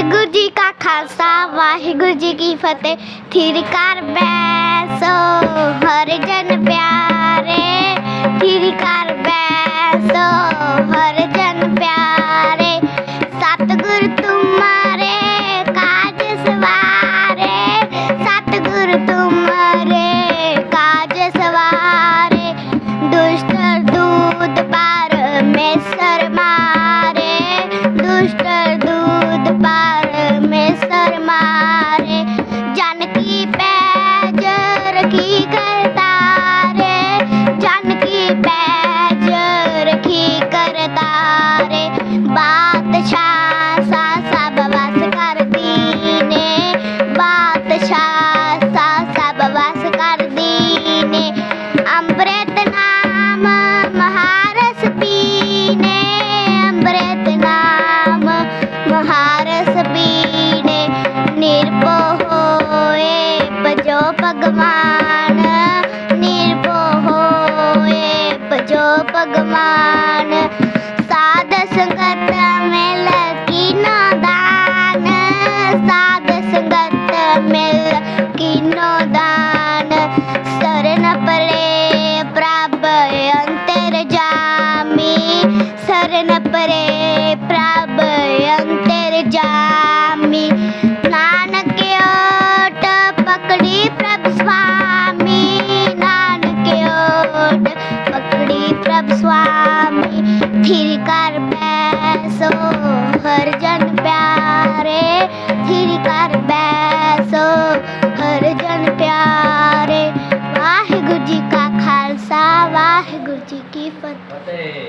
ਵਾਹਿਗੁਰੂ ਜੀ ਕਾ ਖਾਲਸਾ ਵਾਹਿਗੁਰੂ ਜੀ ਕੀ ਫਤਿਹ ਥਿਰ ਕਰ ਬੈਸੋ ਬਾਦਸ਼ਾਹ ਸਾ ਸਭ ਵਸ ਕਰਦੀ ਨੇ ਬਾਦਸ਼ਾਹ ਸਾ ਸਭ ਵਸ ਕਰਦੀ ਨੇ ਅੰਮ੍ਰਿਤ ਨਾਮ ਮਹਾਰਸ ਪੀਨੇ ਅੰਮ੍ਰਿਤ ਨਾਮ ਮਹਾਰਸ ਪੀਨੇ ਨਿਰਭਉ ਹੋਏ ਭਜੋ ਭਗਵਾਨ ਨਿਰਭਉ ਹੋਏ ਭਜੋ ਭਗਵਾਨ ਸਾਧ ਸੰਗਤ परे प्रभ प्राभ अंतर्जामी नानक ओट पकड़ी प्रभ स्वामी। नानक ओट पकड़ी प्रभ स्वामी। थिर कर बैसो हर जन प्यारे। थिर कर बैसो हर जन प्यारे। वाहिगुरु जी का खालसा, वाहिगुरु जी की फतेह।